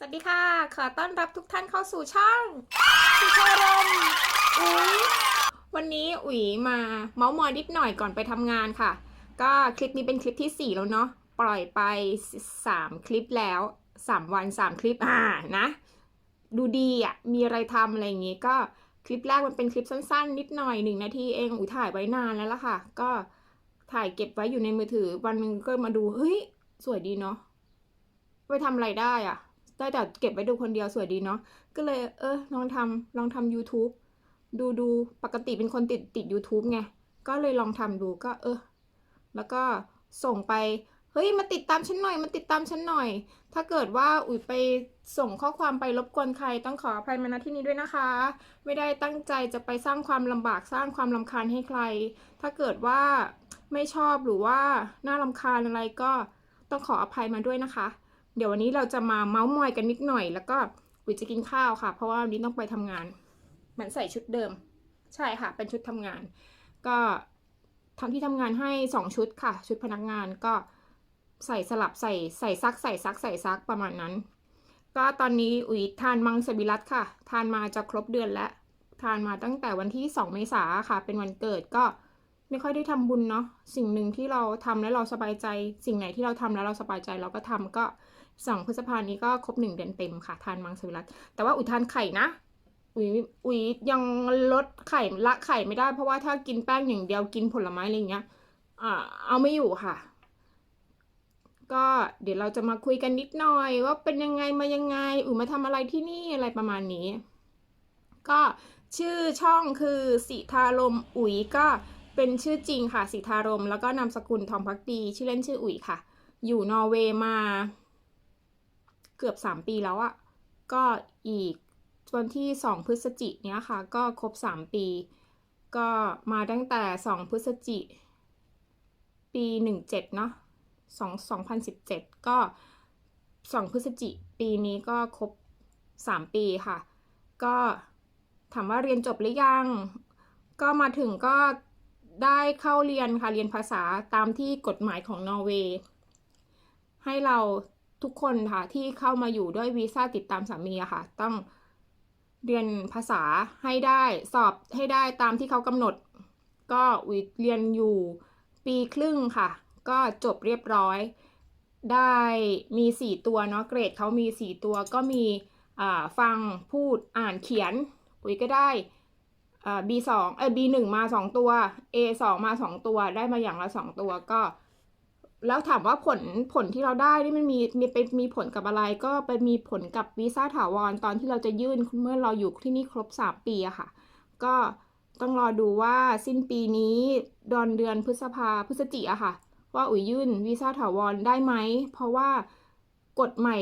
สวัสดีค่ะ ขอต้อนรับทุกท่านเข้าสู่ช่องสุชารมอุ๋ยวันนี้อุ๋ยมาเมาส์มอยนิดหน่อยก่อนไปทำงานค่ะ ก็คลิปนี้เป็นคลิปที่ 4 แล้วเนาะ ปล่อยไป 3 คลิปแล้ว 3 วัน 3 คลิป อ่า นะ ดูดีอะ มีอะไรทำอะไรอย่างงี้ ก็คลิปแรกมันเป็นคลิปสั้น ๆ นิดหน่อยหนึ่งนาทีเอง อุ๋ยถ่ายไว้นานแล้วล่ะค่ะ ก็ถ่ายเก็บไว้อยู่ในมือถือ วันนึงก็มาดู เฮ้ย สวยดีเนาะ ไปทำอะไรได้อะ ได้แต่เก็บไว้ดูคนเดียวสวยดีเนาะก็เลยเออลองทำลองทำ YouTube ดูดูปกติเป็นคนติดติด YouTube ไง ก็เลยลองทำดูก็เออ แล้วก็ส่งไป เฮ้ย มาติดตามฉันหน่อย มาติดตามฉันหน่อย ถ้าเกิดว่าอุ๋ยไปส่งข้อความไปรบกวนใครต้องขออภัยมาณที่นี้ด้วยนะคะ ไม่ได้ตั้งใจจะไปสร้างความลำบากสร้างความลำคาญให้ใคร ถ้าเกิดว่าไม่ชอบหรือว่าน่าลำคาญอะไรก็ต้องขออภัยมาด้วยนะคะ เดี๋ยววันนี้เราจะมาเมาส์มอยกันนิดหน่อย แล้วก็อุ๋จะกินข้าวค่ะ เพราะว่าวันนี้ต้องไปทำงานเหมือนใส่ชุดเดิม ใช่ค่ะ เป็นชุดทำงาน ก็ทำที่ทำงานให้สองชุดค่ะ ชุดพนักงานก็ใส่สลับใส่ใส่ซัก ใส่ซัก ใส่ซักประมาณนั้น ก็ตอนนี้อุ๋ยทานมังสวิรัตค่ะ ทานมาจะครบเดือนแล้ว ทานมาตั้งแต่วันที่ 2 เมษาค่ะ เป็นวันเกิดก็ไม่ค่อยได้ทำบุญเนาะสิ่งหนึ่งที่เราทำแล้วเราสบายใจ สิ่งไหนที่เราทำแล้วเราสบายใจเราก็ทำก็ สองพฤษภานี้ก็ครบหนึ่งเดือนเต็มค่ะ ทานมังสวิรัตแต่ว่าอุ๋ยทานไข่นะ อุ๋ยอุ๋ยยังลดไข่ละไข่ไม่ได้ เพราะว่าถ้ากินแป้งอย่างเดียวกินผลไม้อะไรอย่างเงี้ยอ่าเอาไม่อยู่ค่ะ ก็เดี๋ยวเราจะมาคุยกันนิดหน่อย ว่าเป็นยังไงมายังไง อุ๋ยมาทำอะไรที่นี่อะไรประมาณนี้ ก็ชื่อช่องคือสิทารมอุ๋ยก็เป็นชื่อจริงค่ะสิทารม แล้วก็นามสกุลทองพักดีชื่อเล่นชื่ออุ๋ยค่ะ อยู่นอร์เวย์มา เกือบ 3 ปีแล้วอะก็อีกวันที่ 2 พฤศจิเนี้ยค่ะ ก็ครบ 3 ปี ก็มาตั้งแต่ 2 พฤศจิปี 17 เนาะ2 2017 ก็ 2 พฤศจิปีนี้ก็ครบ 3 ปีค่ะ ก็ถามว่าเรียนจบหรือยัง ก็มาถึงก็ได้เข้าเรียนค่ะ เรียนภาษาตามที่กฎหมายของนอร์เวย์ให้เรา ทุกคนค่ะที่เข้ามาอยู่ด้วยวีซ่าติดตามสามีอะค่ะ ต้องเรียนภาษาให้ได้สอบให้ได้ตามที่เขากำหนด ก็วิเรียนอยู่ปีครึ่งค่ะ ก็จบเรียบร้อย ได้มี 4 ตัวเนาะเกรดเขามี 4 ตัวก็มีฟังพูดอ่านเขียนอุ๋ยก็ได้ B สองเออ B หนึ่งมา 2 ตัว A สองมา 2 ตัวได้มาอย่างละ 2 ตัวก็ แล้วถามว่าผลผลที่เราได้นี่มันมีมีไปมีผลกับอะไร ก็ไปมีผลกับวีซ่าถาวรตอนที่เราจะยื่นเมื่อเราอยู่ที่นี่ครบ 3 ปีอะค่ะ ก็ต้องรอดูว่าสิ้นปีนี้ดอนเดือนพฤษภาพฤศจิอะค่ะ ว่าอุ๋ยยื่นวีซ่าถาวรได้ไหม เพราะว่ากฎใหม่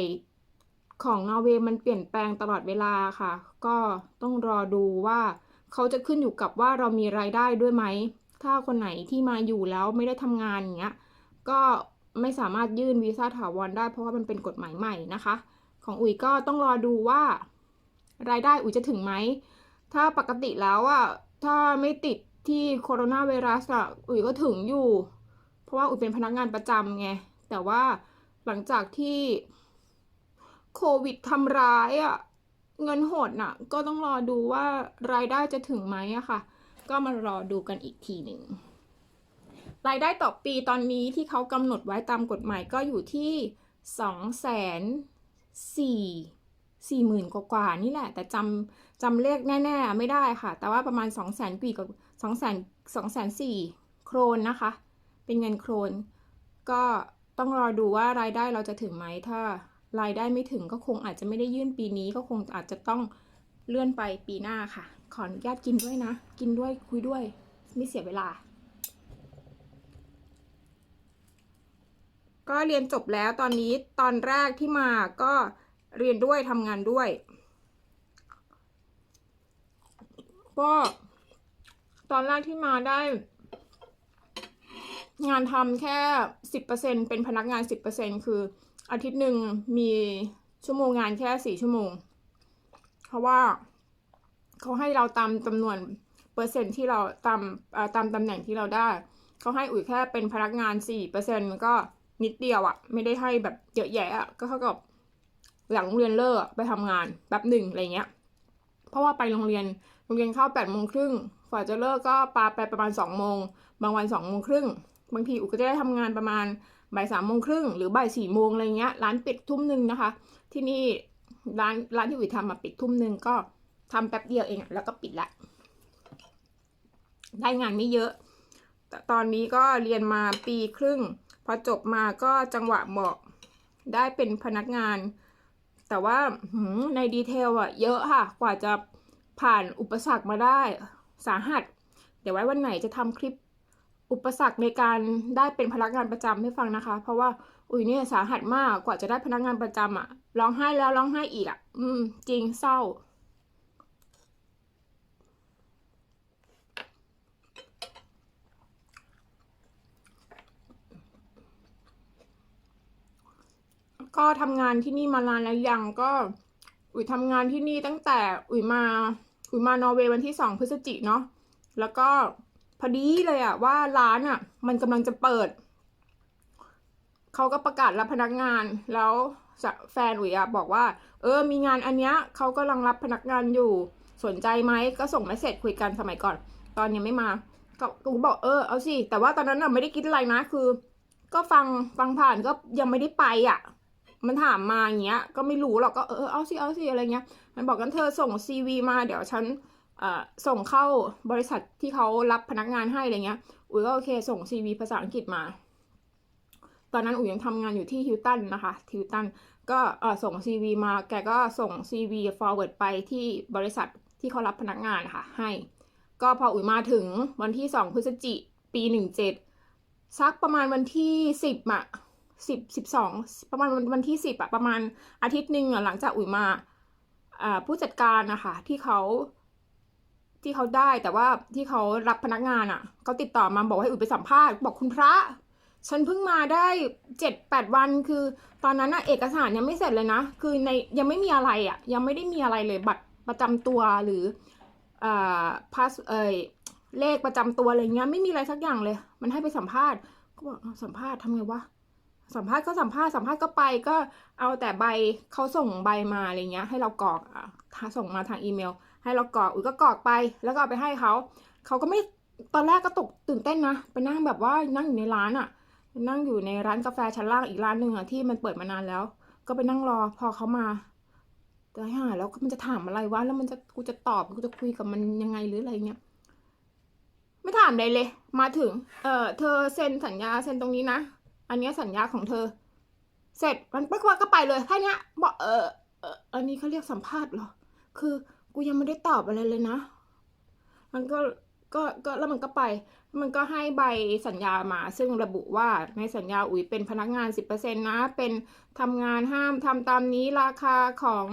ของนอร์เวย์มันเปลี่ยนแปลงตลอดเวลาค่ะ ก็ต้องรอดูว่าเขาจะขึ้นอยู่กับว่าเรามีรายได้ด้วยไหม ถ้าคนไหนที่มาอยู่แล้วไม่ได้ทำงานอย่างเงี้ย ก็ไม่สามารถยื่นวีซ่าถาวรได้ เพราะว่ามันเป็นกฎหมายใหม่นะคะ ของอุ๋ยก็ต้องรอดูว่ารายได้อุ๋ยจะถึงไหม ถ้าปกติแล้วอะถ้าไม่ติดที่โคโรนาไวรัสอะอุ๋ยก็ถึงอยู่ เพราะว่าอุ๋ยเป็นพนักงานประจำไง แต่ว่าหลังจากที่โควิดทำร้ายอะเงินหดน่ะ ก็ต้องรอดูว่ารายได้จะถึงไหมอะค่ะ ก็มารอดูกันอีกทีหนึ่ง รายได้ต่อปีตอนนี้ที่เขากำหนดไว้ตามกฎหมายก็อยู่ที่สองแสนสี่สี่หมื่นกว่าๆนี่แหละ แต่จำจำเลขแน่ ๆ ไม่ได้ค่ะ แต่ว่าประมาณสองแสนกี่กับสองแสนสองแสนสี่โครนนะคะ เป็นเงินโครน ก็ต้องรอดูว่ารายได้เราจะถึงไหมถ้ารายได้ไม่ถึงก็คงอาจจะไม่ได้ยื่นปีนี้ก็คงอาจจะต้องเลื่อนไปปีหน้าค่ะ ขออนุญาตกินด้วยนะ กินด้วยคุยด้วย ไม่เสียเวลา ก็เรียนจบแล้วตอนนี้ตอนแรกที่มาก็เรียนด้วยทำงานด้วย ก็ตอนแรกที่มาได้ งานทำแค่สิบเปอร์เซ็นเป็นพนักงานสิบเปอร์เซ็นคือ อาทิตย์หนึ่งมีชั่วโมงงานแค่สี่ชั่วโมง เพราะว่าเขาให้เราตามจำนวนเปอร์เซ็นต์ที่เราตามตามตำแหน่งที่เราได้ เขาให้อุ๋ยแค่เป็นพนักงานสี่เปอร์เซ็นก็ นิดเดียวอะไม่ได้ให้แบบเยอะแยะอะก็เท่ากับหลังเรียนเลิกไปทำงานแป๊บหนึ่งอะไรเงี้ย เพราะว่าไปโรงเรียนโรงเรียนเข้าแปดโมงครึ่งกว่าจะเลิกก็ปาไปประมาณสองโมงบางวันสองโมงครึ่งบางทีอุก็จะได้ทำงานประมาณบ่ายสามโมงครึ่งหรือบ่ายสี่โมงอะไรเงี้ยร้านปิดทุ่มหนึ่งนะคะ ที่นี่ร้านร้านที่อุ๋ยทำมาปิดทุ่มหนึ่งก็ทำแป๊บเดียวเองแล้วก็ปิดละได้งานไม่เยอะแต่ตอนนี้ก็เรียนมาปีครึ่ง พอจบมาก็จังหวะเหมาะได้เป็นพนักงาน แต่ว่าในดีเทลอะเยอะค่ะ กว่าจะผ่านอุปสรรคมาได้สาหัส เดี๋ยวไว้วันไหนจะทำคลิปอุปสรรคในการได้เป็นพนักงานประจำให้ฟังนะคะ เพราะว่าอุ้ยเนี่ยสาหัสมากกว่าจะได้พนักงานประจำอะร้องไห้แล้วร้องไห้อีกอะอืม จริงเศร้า ก็ทำงานที่นี่มานานแล้วยังก็อุ๋ยทำงานที่นี่ตั้งแต่อุ๋ยมาอุ๋ยมานอร์เวย์วันที่สองพฤศจิเนาะแล้วก็พอดีเลยอะว่าร้านอะมันกำลังจะเปิดเขาก็ประกาศรับพนักงานแล้วแฟนอุ๋ยอะบอกว่า เออมีงานอันเนี้ยเขากำลังรับพนักงานอยู่สนใจไหมก็ส่งเมสเซจคุยกันสมัยก่อน ตอนยังไม่มาก็กูบอกเออเอาสิแต่ว่าตอนนั้นอะไม่ได้คิดอะไรนะคือ ก็ฟังฟังผ่านก็ยังไม่ได้ไปอะ มันถามมาอย่างเงี้ย ก็ไม่รู้หรอกก็เออเอาสิเอาสิอะไรเงี้ย มันบอกกันเธอส่งซีวีมาเดี๋ยวฉันส่งเข้าบริษัทที่เขารับพนักงานให้อะไรเงี้ย อุ๋ยก็โอเค ส่งซีวีภาษาอังกฤษมา ตอนนั้นอุ๋ยยังทำงานอยู่ที่ฮิวตันนะคะฮิวตันก็ส่งซีวีมา แกก็ส่งซีวี forward ไปที่บริษัทที่เขารับพนักงานนะคะให้ ก็พออุ๋ยมาถึงวันที่สองพฤศจิปีหนึ่งเจ็ดสักประมาณวันที่สิบอะ สิบสิบสองประมาณวันที่สิบอะประมาณอาทิตย์หนึ่งอะหลังจากอุ๋ยมาผู้จัดการนะคะที่เขาที่เขาได้แต่ว่าที่เขารับพนักงานอะเขาติดต่อมาบอกให้อุ๋ยไปสัมภาษณ์บอกคุณพระ ฉันเพิ่งมาได้เจ็ดแปดวันคือ ตอนนั้นอะเอกสารยังไม่เสร็จเลยนะ คือในยังไม่มีอะไรอะยังไม่ได้มีอะไรเลยบัตรประจำตัวหรืออ่าพาสเอยเลขประจำตัวอะไรเงี้ยไม่มีอะไรสักอย่างเลย มันให้ไปสัมภาษณ์ก็บอกสัมภาษณ์ทำไงวะ สัมภาษณ์ก็สัมภาษณ์สัมภาษณ์ก็ไปก็เอาแต่ใบเขาส่งใบมาอะไรเงี้ยให้เรากรอกอะถ้าส่งมาทางอีเมล ให้เรากรอกอุ้ยก็กรอกไป แล้วก็เอาไปให้เขาเขาก็ไม่ตอนแรกก็ตกตื่นเต้นนะไปนั่งแบบว่านั่งอยู่ในร้านอะ นั่งอยู่ในร้านกาแฟชั้นล่างอีกร้านหนึ่งอะที่มันเปิดมานานแล้ว ก็ไปนั่งรอพอเขามาแต่ห่าแล้วมันจะถามอะไรวะแล้วมันจะกูจะตอบกูจะคุยกับมันยังไงหรืออะไรเงี้ยไม่ถามเลยเลย มาถึง เออเธอเซ็นสัญญาเซ็นตรงนี้นะ อันนี้สัญญาของเธอ เสร็จมันปุ๊บก็ไปเลยแค่นี้บอกเออเอออันนี้เขาเรียกสัมภาษณ์เหรอ คือกูยังไม่ได้ตอบอะไรเลยนะ มันก็ก็ก็แล้วมันก็ไป มันก็ให้ใบสัญญามา ซึ่งระบุว่าในสัญญาอุ๋ยเป็นพนักงาน 10%นะ เป็นทำงานห้ามทำตามนี้ราคาของ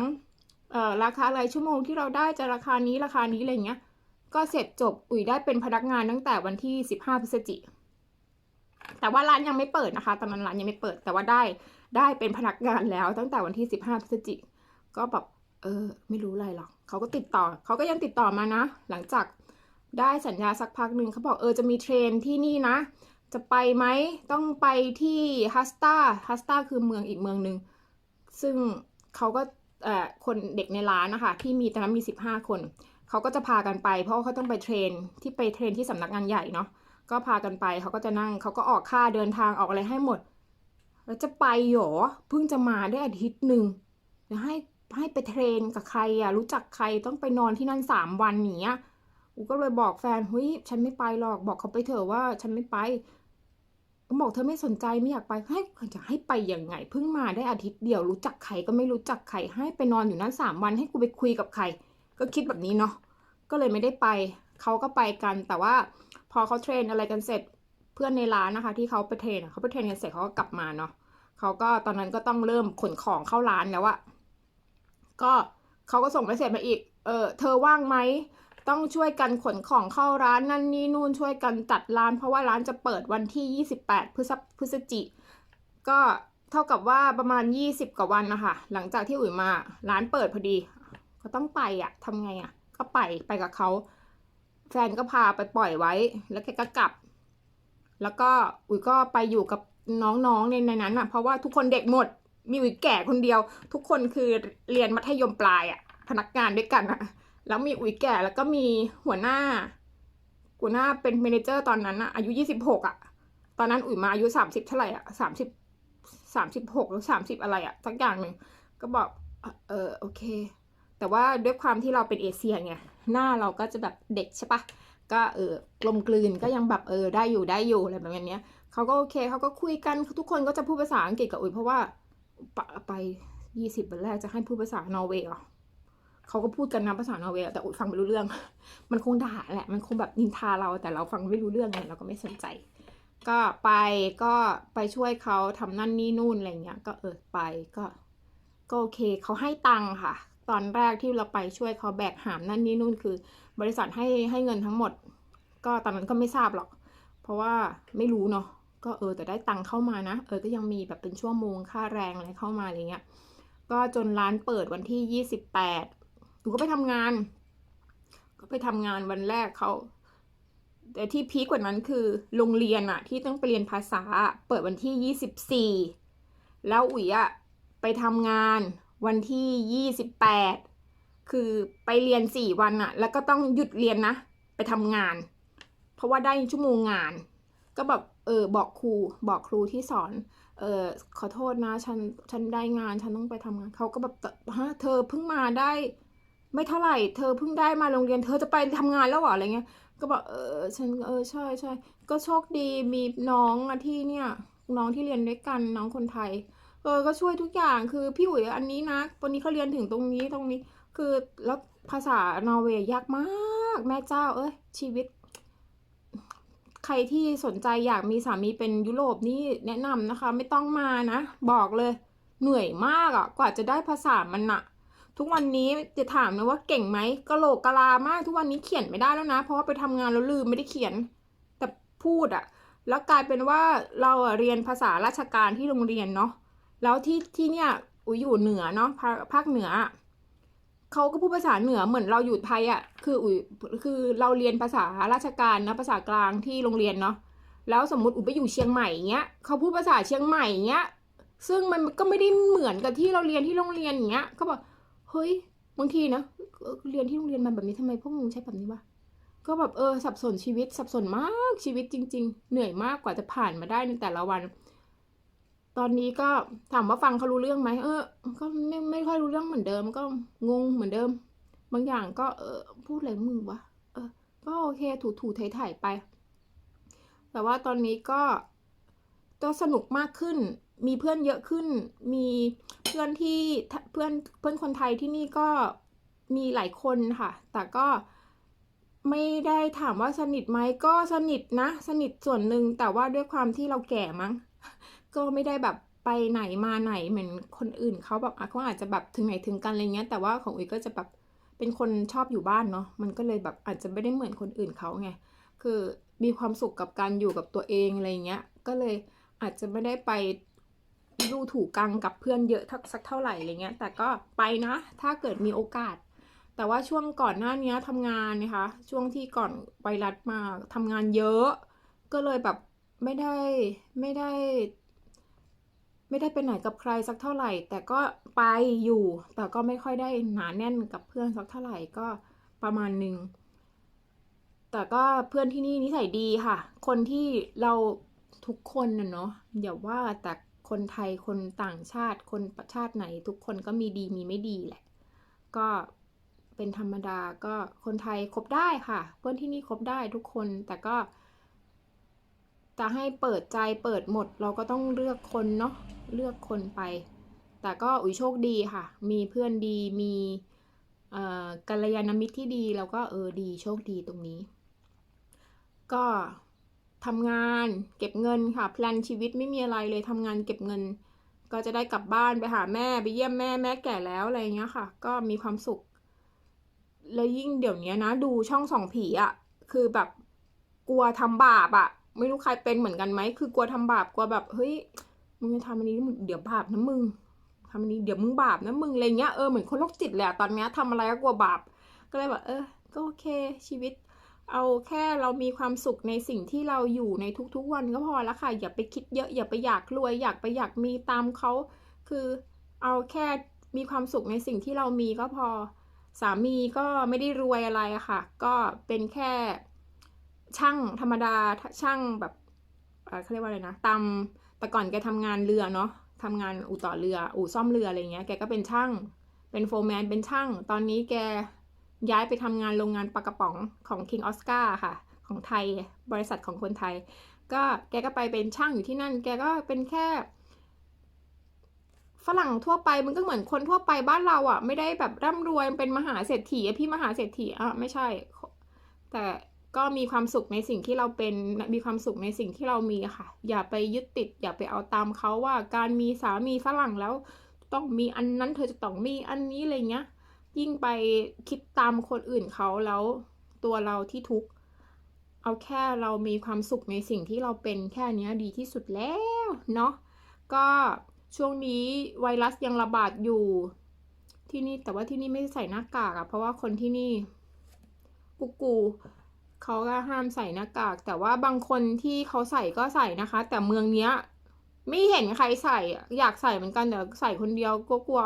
เอ่อราคารายชั่วโมงที่เราได้จะราคานี้ราคานี้อะไรเงี้ย ก็เสร็จจบอุ๋ยได้เป็นพนักงานตั้งแต่วันที่ 15 พฤศจิก แต่ว่าร้านยังไม่เปิดนะคะตอนนั้นร้านยังไม่เปิด แต่ว่าได้ได้เป็นพนักงานแล้วตั้งแต่วันที่ 15พฤศจิก็แบบเออไม่รู้อะไรหรอกเขาก็ติดต่อเขาก็ยังติดต่อมานะ หลังจากได้สัญญาสักพักหนึ่งเขาบอกเออจะมีเทรนที่นี่นะ จะไปไหมต้องไปที่ฮัสตาฮัสตาคือเมืองอีกเมืองหนึ่งซึ่งเขาก็เอ่อคนเด็กในร้านนะคะที่มีตอนนั้นมี 15 คนเขาก็จะพากันไป เพราะว่าเขาต้องไปเทรนที่ไปเทรนที่สำนักงานใหญ่เนาะ ก็พากันไปเขาก็จะนั่งเขาก็ออกค่าเดินทางออกอะไรให้หมด แล้วจะไปหรอเพิ่งจะมาได้อาทิตย์หนึ่งจะให้ให้ไปเทรนกับใครอะรู้จักใครต้องไปนอนที่นั่นสามวันอย่างเงี้ยกูก็เลยบอกแฟนเฮ้ยฉันไม่ไปหรอกบอกเขาไปเถอะว่าฉันไม่ไปก็บอกเธอไม่สนใจไม่อยากไปให้จะให้ไปยังไงเพิ่งมาได้อาทิตย์เดียวรู้จักใครก็ไม่รู้จักใครให้ไปนอนอยู่นั้นสามวันให้กูไปคุยกับใคร ก็คิดแบบนี้เนาะก็เลยไม่ได้ไปเขาก็ไปกันแต่ว่า พอเขาเทรนอะไรกันเสร็จเพื่อนในร้านนะคะ ที่เขาไปเทรนเขาไปเทรนกันเสร็จเขาก็กลับมาเนาะเขาก็ตอนนั้นก็ต้องเริ่มขนของเข้าร้านแล้วอะก็เขาก็ส่งไปเสร็จมาอีก เออเธอว่างไหมต้องช่วยกันขนของเข้าร้านนั่นนี่นู่นช่วยกันจัดร้าน เพราะว่าร้านจะเปิดวันที่ 28 พฤษพฤศจิ ก็เท่ากับว่าประมาณ 20 กว่าวันนะคะหลังจากที่อุ๋ยมาร้านเปิดพอดี ก็ต้องไปอะทำไงอะก็ไปไปกับเขา แฟนก็พาไปปล่อยไว้ แล้วแกก็กลับ แล้วก็อุ๋ยก็ไปอยู่กับน้องๆในในนั้นอะเพราะว่าทุกคนเด็กหมด มีอุ๋ยแก่คนเดียว ทุกคนคือเรียนมัธยมปลายอะพนักงานด้วยกันอะแล้วมีอุ๋ยแก่แล้วก็มีหัวหน้าหัวหน้าเป็นเมนเจอร์ตอนนั้นอะอายุยี่สิบหกอะ ตอนนั้นอุ๋ยมาอายุสามสิบเท่าไหร่อะสามสิบสามสิบหกหรือสามสิบอะไรอะสักอย่างหนึ่งก็บอก เออโอเค แต่ว่าด้วยความที่เราเป็นเอเชียไง หน้าเราก็จะแบบเด็กใช่ปะก็เออกลมกลืนก็ยังแบบเออได้อยู่ได้อยู่อะไรแบบนี้เขาก็โอเคเขาก็คุยกันทุกคนก็จะพูดภาษาอังกฤษกับอุ๋ยเพราะว่าไปยี่สิบวันแรกจะให้พูดภาษานอร์เวย์เหรอเขาก็พูดกันนะภาษานอร์เวย์แต่อุ๋ยฟังไม่รู้เรื่อง มันคงด่าแหละมันคงแบบนินทาเราแต่เราฟังไม่รู้เรื่องไงเราก็ไม่สนใจ ก็ไปก็ไปช่วยเขาทำนั่นนี่นู่นอะไรเงี้ยก็เออไปก็ก็โอเคเขาให้ตังค่ะ ตอนแรกที่เราไปช่วยเขาแบกหามนั่นนี่นู่นคือ บริษัทให้ให้เงินทั้งหมด ก็ตอนนั้นก็ไม่ทราบหรอก เพราะว่าไม่รู้เนาะก็เออแต่ได้ตังค์เข้ามานะ เออก็ยังมีแบบเป็นชั่วโมงค่าแรงอะไรเข้ามาอะไรเงี้ยก็จนร้านเปิดวันที่ยี่สิบแปดหนูก็ไปทำงาน ก็ไปทำงานวันแรกเขาแต่ที่พีคกว่านั้นคือโรงเรียนอะที่ต้องไปเรียนภาษาเปิดวันที่ยี่สิบสี่แล้วอุ๋ยอะไปทำงาน วันที่ยี่สิบแปดคือไปเรียนสี่วันอะแล้วก็ต้องหยุดเรียนนะ ไปทำงาน เพราะว่าได้ชั่วโมงงาน ก็แบบเออบอกครูบอกครูที่สอน เออขอโทษนะ ฉันฉันได้งานฉันต้องไปทำงานเขาก็แบบฮะเธอเพิ่งมาได้ ไม่เท่าไหร่เธอเพิ่งได้มาโรงเรียน เธอจะไปทำงานแล้วเหรออะไรเงี้ยก็บอกเออฉันเออใช่ใช่ก็โชคดีมีน้องอะที่เนี่ยน้องที่เรียนด้วยกันน้องคนไทย เออก็ช่วยทุกอย่างคือพี่อุ๋ยอันนี้นะวันนี้เขาเรียนถึงตรงนี้ตรงนี้ คือแล้วภาษานอร์เวย์ยากมาก แม่เจ้า เอ้ยชีวิต ใครที่สนใจอยากมีสามีเป็นยุโรปนี่แนะนำนะคะ ไม่ต้องมานะ บอกเลยเหนื่อยมากอะ่ะ กว่าจะได้ภาษามันอะทุกวันนี้จะถามนะว่าเก่งไหมกะโหลกกะลามาก ทุกวันนี้เขียนไม่ได้แล้วนะ เพราะว่าไปทำงานแล้วลืมไม่ได้เขียน แต่พูดอะ่ะแล้วกลายเป็นว่าเราเรียนภาษาราชการที่โรงเรียนเนาะ แล้วที่ที่เนี่ยอุยอยู่เหนือเนาะภาภาคเหนืออะเขาก็พูดภาษาเหนือเหมือนเราอยู่ไทยอะ่ะ คืออุยคือเราเรียนภาษาราชการนะภาษากลางที่โรงเรียนเนาะแล้วสมมติอุยไปอยู่เชียงใหม่เงี้ยเขาพูดภาษาเชียงใหม่เงี้ยซึ่งมันก็ไม่ได้เหมือนกับที่เราเรียนที่โรงเรียนอย่างเงี้ยก็บอกเฮ้ยบางทีนะเออเรียนที่โรงเรียนมันแบบนี้ทำไมพวกมึงใช้แบบนี้วะก็แบบเออสับสนชีวิตสับสนมากชีวิตจริง ๆ เหนื่อยมากกว่าจะผ่านมาได้ในแต่ละวัน ตอนนี้ก็ถามว่าฟังเขารู้เรื่องไหมเออ ก็ไม่ไม่ค่อยรู้เรื่องเหมือนเดิม ก็งงเหมือนเดิม บางอย่างก็เออพูดอะไรมึงวะเออ ก็โอเคถูถูไถ่ๆไป แต่ว่าตอนนี้ก็ก็สนุกมากขึ้น มีเพื่อนเยอะขึ้น มีเพื่อนที่เพื่อนเพื่อนคนไทยที่นี่ก็มีหลายคนค่ะ แต่ก็ไม่ได้ถามว่าสนิทไหมก็สนิทนะ สนิทส่วนหนึ่งแต่ว่าด้วยความที่เราแก่มั้ง ก็ไม่ได้แบบไปไหนมาไหนเหมือนคนอื่นเขาแบบเขาอาจจะแบบถึงไหนถึงกันอะไรเงี้ย แต่ว่าของอุ๋ยก็จะแบบเป็นคนชอบอยู่บ้านเนาะมันก็เลยแบบอาจจะไม่ได้เหมือนคนอื่นเขาไงคือมีความสุขกับการอยู่กับตัวเองอะไรเงี้ยก็เลยอาจจะไม่ได้ไปดูถูกกังกับเพื่อนเยอะสักเท่าไหร่อะไรเงี้ย แต่ก็ไปนะ ถ้าเกิดมีโอกาส แต่ว่าช่วงก่อนหน้านี้ทำงานนะคะ ช่วงที่ก่อนไวรัสมาทำงานเยอะ ก็เลยแบบไม่ได้ไม่ได้ ไม่ได้ไปไหนกับใครสักเท่าไหร่ แต่ก็ไปอยู่ แต่ก็ไม่ค่อยได้หนาแน่นกับเพื่อนสักเท่าไหร่ก็ประมาณหนึ่งแต่ก็เพื่อนที่นี่นิสัยดีค่ะ คนที่เราทุกคนนะเนาะอย่าว่าแต่คนไทยคนต่างชาติคนประชาติไหน ทุกคนก็มีดีมีไม่ดีแหละ ก็เป็นธรรมดาก็คนไทยคบได้ค่ะ เพื่อนที่นี่คบได้ทุกคนแต่ก็ จะให้เปิดใจเปิดหมดเราก็ต้องเลือกคนเนาะเลือกคนไป แต่ก็อุ๋ยโชคดีค่ะ มีเพื่อนดีมีอ่อกัลยาณมิตรที่ดีแล้วก็เออดีโชคดีตรงนี้ ก็ทำงานเก็บเงินค่ะแพลนชีวิตไม่มีอะไรเลยทำงานเก็บเงิน ก็จะได้กลับบ้านไปหาแม่ไปเยี่ยมแม่แม่แก่แล้วอะไรเงี้ยค่ะ ก็มีความสุข แล้วยิ่งเดี๋ยวนี้นะ ดูช่องสองผีอะ่ะ คือแบบกลัวทำบาปอะ่ะ ไม่รู้ใครเป็นเหมือนกันไหมคือกลัวทำบาปกลัวแบบเฮ้ยมึงจะทำอันนี้เดี๋ยวบาปนะมึงทำอันนี้เดี๋ยวมึงบาปนะมึงอะไรเงี้ยเออเหมือนคนโรคจิตเละตอนเนี้ยทำอะไรก็กลัวบาป ก็เลยแบบเออ ก็โอเคชีวิต เอาแค่เรามีความสุขในสิ่งที่เราอยู่ในทุกๆวันก็พอแล้วค่ะ อย่าไปคิดเยอะอย่าไปอยากรวยอยากไปอยากมีตามเขาคือคือเอาแค่มีความสุขในสิ่งที่เรามีก็พอสามีก็ไม่ได้รวยอะไรอะค่ะ ก็เป็นแค่ ช่างธรรมดาช่างแบบเขาเรียกว่าอะไรนะตามแต่ก่อนแกทำงานเรือเนาะทำงานอู่ต่อเรือ อู่ซ่อมเรืออะไรเงี้ยแกก็เป็นช่าง เป็นโฟร์แมนเป็นช่าง ตอนนี้แกย้ายไปทำงานโรงงานปลากระป๋องของ King Oscar ค่ะ ของไทยบริษัทของคนไทย ก็แกก็ไปเป็นช่างอยู่ที่นั่น แกก็เป็นแค่ ฝรั่งทั่วไปมันก็เหมือนคนทั่วไปบ้านเราอะ่ะ ไม่ได้แบบร่ำรวยเป็นมหาเศรษฐีพี่มหาเศรษฐีอะไม่ใช่ แต่ ก็มีความสุขในสิ่งที่เราเป็นมีความสุขในสิ่งที่เรามีค่ะ อย่าไปยึดติด อย่าไปเอาตามเขาว่าการมีสามีฝรั่งแล้ว ต้องมีอันนั้นเธอจะต้องมีอันนี้อะไรเงี้ยยิ่งไปคิดตามคนอื่นเขาแล้วตัวเราที่ทุกข์เอาแค่เรามีความสุขในสิ่งที่เราเป็นแค่นี้ดีที่สุดแล้วเนาะก็ช่วงนี้ไวรัสยังระบาดอยู่ที่นี่แต่ว่าที่นี่ไม่ใส่หน้ากากอะเพราะว่าคนที่นี่กูกู เขาก็ห้ามใส่หน้ากาก แต่ว่าบางคนที่เขาใส่ก็ใส่นะคะ แต่เมืองเนี้ย ไม่เห็นใครใส่อยากใส่เหมือนกันแต่ใส่คนเดียวก็กลัว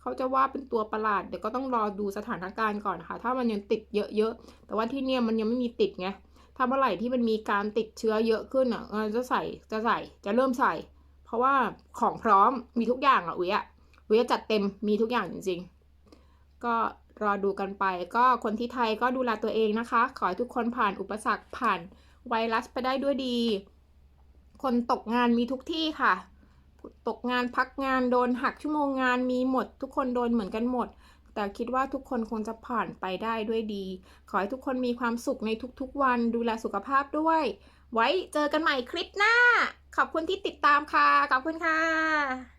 เขาจะว่าเป็นตัวประหลาดเดี๋ยวก็ต้องรอดูสถานการณ์ก่อนค่ะ ถ้ามันยังติดเยอะๆแต่ว่าที่เนี่ยมันยังไม่มีติดไงถ้าเมื่อไหร่ที่มันมีการติดเชื้อเยอะขึ้นอะจะใส่จะใส่จะเริ่มใส่ เพราะว่าของพร้อมมีทุกอย่างอะอุ้ยอะอุ้ยจัดเต็มมีทุกอย่างจริง ๆ ก็ รอดูกันไป ก็คนที่ไทยก็ดูแลตัวเองนะคะ ขอให้ทุกคนผ่านอุปสรรคผ่านไวรัสไปได้ด้วยดี คนตกงานมีทุกที่ค่ะ ตกงานพักงานโดนหักชั่วโมงงานมีหมด ทุกคนโดนเหมือนกันหมด แต่คิดว่าทุกคนคงจะผ่านไปได้ด้วยดี ขอให้ทุกคนมีความสุขในทุกๆวันดูแลสุขภาพด้วย ไว้เจอกันใหม่คลิปหน้า ขอบคุณที่ติดตามค่ะ ขอบคุณค่ะ